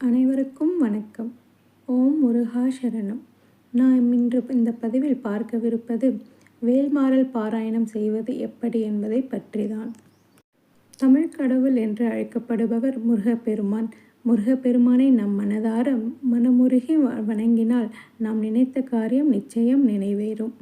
அனைவருக்கும் வணக்கம். ஓம் முருகா சரணம். நாம் இன்று இந்த பதிவில் பார்க்கவிருப்பது வேல்மாறல் பாராயணம் செய்வது எப்படி என்பதை பற்றிதான். தமிழ் கடவுள் என்று அழைக்கப்படுபவர் முருகப்பெருமான். முருகப்பெருமானை நம் மனதார மனமுருகி வணங்கினால் நாம் நினைத்த காரியம் நிச்சயம் நினைவேறும்.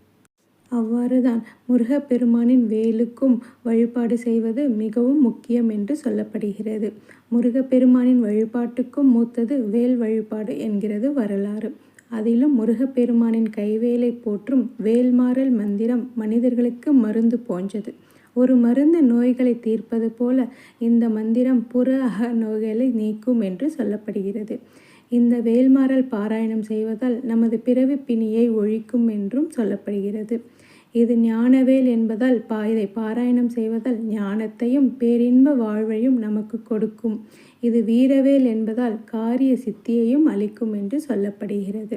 அவ்வாறுதான் முருகப்பெருமானின் வேலுக்கும் வழிபாடு செய்வது மிகவும் முக்கியம் என்று சொல்லப்படுகிறது. முருகப்பெருமானின் வழிபாட்டுக்கும் மூத்தது வேல் வழிபாடு என்கிறது வரலாறு. அதிலும் முருகப்பெருமானின் கைவேலை போற்றும் வேல்மாறல் மந்திரம் மனிதர்களுக்கு மருந்து போன்றது. ஒரு மருந்து நோய்களை தீர்ப்பது போல இந்த மந்திரம் புற அக நோய்களை நீக்கும் என்று சொல்லப்படுகிறது. இந்த வேல்மாறல் பாராயணம் செய்வதால் நமது பிறவி பிணியை ஒழிக்கும் என்றும் சொல்லப்படுகிறது. இது ஞானவேல் என்பதால் பா இதை பாராயணம் செய்வதால் ஞானத்தையும் பேரின்ப வாழ்வையும் நமக்கு கொடுக்கும். இது வீரவேல் என்பதால் காரிய சித்தியையும் அளிக்கும் என்று சொல்லப்படுகிறது.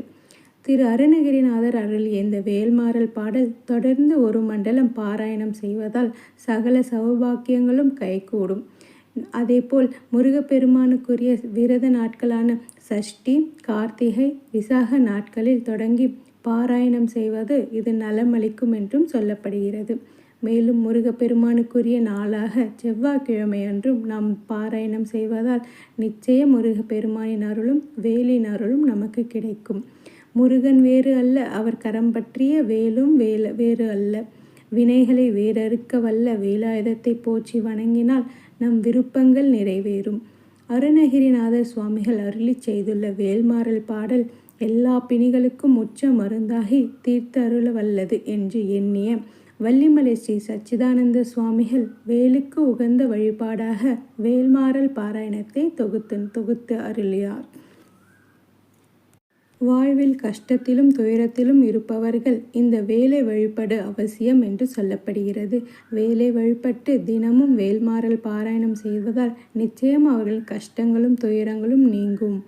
திரு அருணகிரிநாதர் அருளிய இந்த வேல்மாறல் பாடல் தொடர்ந்து ஒரு மண்டலம் பாராயணம் செய்வதால் சகல சௌபாக்கியங்களும் கைகூடும். அதேபோல் முருகப்பெருமானுக்குரிய விரத நாட்களான சஷ்டி கார்த்திகை விசாக நாட்களில் தொடங்கி பாராயணம் செய்வது இது நலமளிக்கும் என்றும் சொல்லப்படுகிறது. மேலும் முருகப்பெருமானுக்குரிய நாளாக செவ்வாய்க்கிழமை அன்றும் நாம் பாராயணம் செய்வதால் நிச்சயம் முருகப்பெருமானின் அருளும் வேலின் அருளும் நமக்கு கிடைக்கும். முருகன் வேறு அல்ல அவர் கரம் பற்றிய வேலும் வேல வேறு அல்ல. வினைகளை வேறறுக்க வல்ல வேலாயுதத்தை போற்றி வணங்கினால் நம் விருப்பங்கள் நிறைவேறும். அருணகிரிநாதர் சுவாமிகள் அருளி செய்துள்ள வேல்மாறல் பாடல் எல்லா பிணிகளுக்கும் உச்ச மருந்தாகி தீர்த்தருள வல்லது என்று எண்ணிய வள்ளிமலை ஸ்ரீ சச்சிதானந்த சுவாமிகள் வேலுக்கு உகந்த வழிபாடாக வேல்மாறல் பாராயணத்தை தொகுத்து தொகுத்து அருளியார் வாழ்வில் கஷ்டத்திலும் துயரத்திலும் இருப்பவர்கள் இந்த வேலை வழிபடு அவசியம் என்று சொல்லப்படுகிறது. வேலை வழிபட்டு தினமும் வேல்மாறல் பாராயணம் செய்வதால் நிச்சயம் அவர்கள் கஷ்டங்களும் துயரங்களும் நீங்கும்.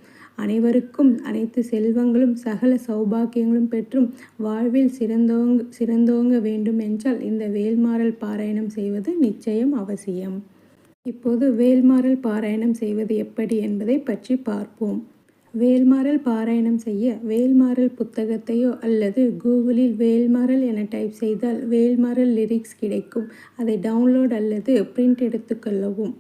அனைவருக்கும் அனைத்து செல்வங்களும் சகல சௌபாக்கியங்களும் பெற்றும் வாழ்வில் சிறந்தோங் சிறந்தோங்க வேண்டும் என்றால் இந்த வேல்மாறல் பாராயணம் செய்வது நிச்சயம் அவசியம். இப்போது வேல்மாறல் பாராயணம் செய்வது எப்படி என்பதை பற்றி பார்ப்போம். வேல்மாறல் பாராயணம் செய்ய வேல்மாறல் புத்தகத்தையோ அல்லது கூகுளில் வேல்மாறல் என டைப் செய்தால் வேல்மாறல் லிரிக்ஸ் கிடைக்கும். அதை டவுன்லோட் அல்லது பிரிண்ட் எடுத்துக்கொள்ளவும்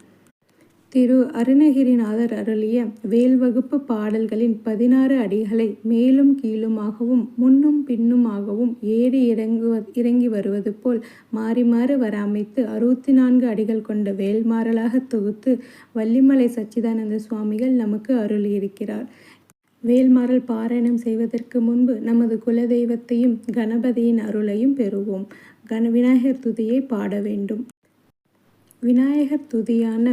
திரு அருணகிரிநாதர் அருளிய வேல்வகுப்பு பாடல்களின் பதினாறு அடிகளை மேலும் கீழுமாகவும் முன்னும் பின்னுமாகவும் ஏறி இறங்குவ இறங்கி வருவது போல் மாறி மாறி வராமைத்து அறுபத்தி நான்கு அடிகள் கொண்ட வேல்மாறலாக தொகுத்து வள்ளிமலை சச்சிதானந்த சுவாமிகள் நமக்கு அருளியிருக்கிறார். வேல்மாறல் பாராயணம் செய்வதற்கு முன்பு நமது குலதெய்வத்தையும் கணபதியின் அருளையும் பெறுவோம். கண விநாயகர் துதியை பாட வேண்டும். விநாயகர் துதியான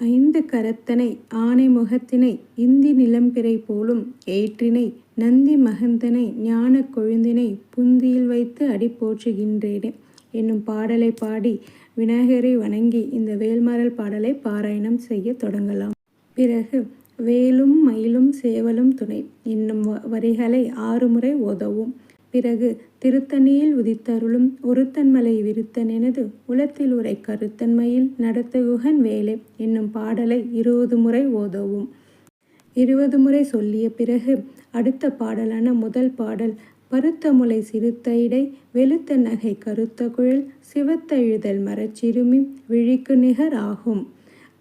ஐந்து கரத்தனை ஆனை முகத்தினை இந்தி நிலம்பிறை போலும் ஏற்றினை நந்தி மகந்தனை ஞான கொழுந்தினை புந்தியில் வைத்து அடி போற்றுகின்றேனே. என்னும் பாடலை பாடி விநாயகரை வணங்கி இந்த வேல்மாறல் பாடலை பாராயணம் செய்ய தொடங்கலாம். பிறகு வேலும் மயிலும் சேவலும் துணை என்னும் வரிகளை ஆறு முறை உதவும் பிறகு திருத்தணியில் உதித்தருளும் ஒருத்தன்மலை விருத்தனெனது உலத்தில் உரை கருத்தன்மையில் நடத்தகுகன் வேலை என்னும் பாடலை இருபது முறை ஓதவும். இருபது முறை சொல்லிய பிறகு அடுத்த பாடலான முதல் பாடல் பருத்த முலை சிறுத்த இடை வெளுத்த நகை கருத்த குழல் சிவத்த எழுதல் மரச்சிறுமி விழிக்கு நிகர் ஆகும்.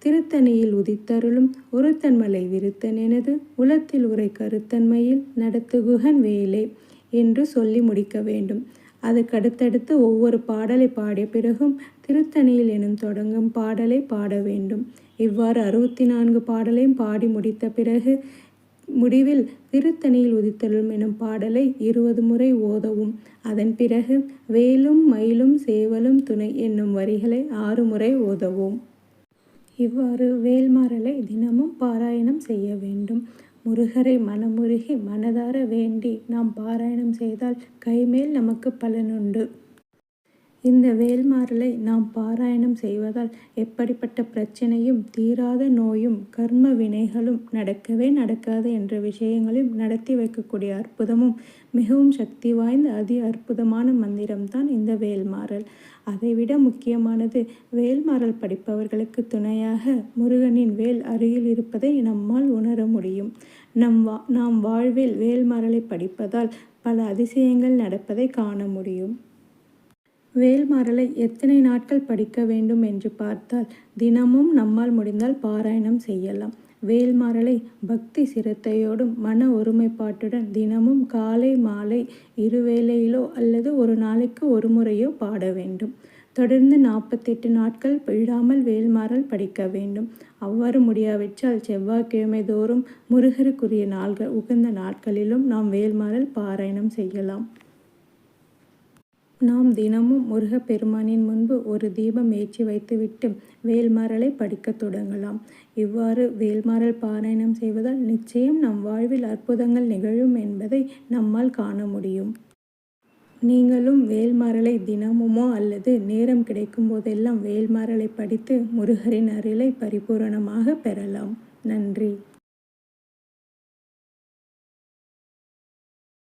திருத்தணியில் உதித்தருளும் ஒருத்தன்மலை விருத்தனெனது உலத்தில் உரை கருத்தன்மையில் நடத்துகுகன் வேலை என்று சொல்லி முடிக்க வேண்டும். அதுக்கடுத்தடுத்து ஒவ்வொரு பாடலை பாடிய பிறகும் திருத்தணியில் எனும் தொடங்கும் பாடலை பாட வேண்டும். இவ்வாறு அறுபத்தி நான்கு பாடலையும் பாடி முடித்த பிறகு முடிவில் திருத்தணியில் உதித்தலும் எனும் பாடலை இருபது முறை ஓதவும். அதன் பிறகு வேலும் மயிலும் சேவலும் துணை என்னும் வரிகளை ஆறு முறை ஓதவும். இவ்வாறு வேல்மாறலை தினமும் பாராயணம் செய்ய வேண்டும். முருகரை மனமுருகி மனதார வேண்டி நாம் பாராயணம் செய்தால் கைமேல் நமக்கு பலனுண்டு. இந்த வேல்மாறலை நாம் பாராயணம் செய்வதால் எப்படிப்பட்ட பிரச்சனையும் தீராத நோயும் கர்ம வினைகளும் நடக்கவே நடக்காது என்ற விஷயங்களையும் நடத்தி வைக்கக்கூடிய அற்புதமும் மிகவும் சக்தி வாய்ந்த அதி அற்புதமான மந்திரம்தான் இந்த வேல்மாறல். அதைவிட முக்கியமானது வேல்மாறல் படிப்பவர்களுக்கு துணையாக முருகனின் வேல் அருகில் இருப்பதை நம்மால் உணர முடியும். நம் வா நாம் வாழ்வில் வேல்மாறலை படிப்பதால் பல அதிசயங்கள் நடப்பதை காண முடியும். வேல்மாறலை எத்தனை நாட்கள் படிக்க வேண்டும் என்று பார்த்தால் தினமும் நம்மால் முடிந்தால் பாராயணம் செய்யலாம். வேல்மாறலை பக்தி சிரத்தையோடும் மன ஒருமைப்பாட்டுடன் தினமும் காலை மாலை இருவேளையிலோ அல்லது ஒரு நாளைக்கு ஒரு முறையோ பாட வேண்டும். தொடர்ந்து நாற்பத்தெட்டு நாட்கள் விழாமல் வேல்மாறல் படிக்க வேண்டும். அவ்வாறு முடியாவிட்டால் செவ்வாய்க்கிழமை தோறும் முருகருக்குரிய நாள்கள் உகந்த நாட்களிலும் நாம் வேல்மாறல் பாராயணம் செய்யலாம். நாம் தினமும் முருகப்பெருமானின் முன்பு ஒரு தீபம் ஏற்றி வைத்துவிட்டு வேல்மாறலை படிக்கத் தொடங்கலாம். இவ்வாறு வேல்மாறல் பாராயணம் செய்வதால் நிச்சயம் நம் வாழ்வில் அற்புதங்கள் நிகழும் என்பதை நம்மால் காண முடியும். நீங்களும் வேல்மாறலை தினமுமோ அல்லது நேரம் கிடைக்கும் போதெல்லாம் வேல்மாறலை படித்து முருகரின் அருளை பரிபூரணமாக பெறலாம். நன்றி.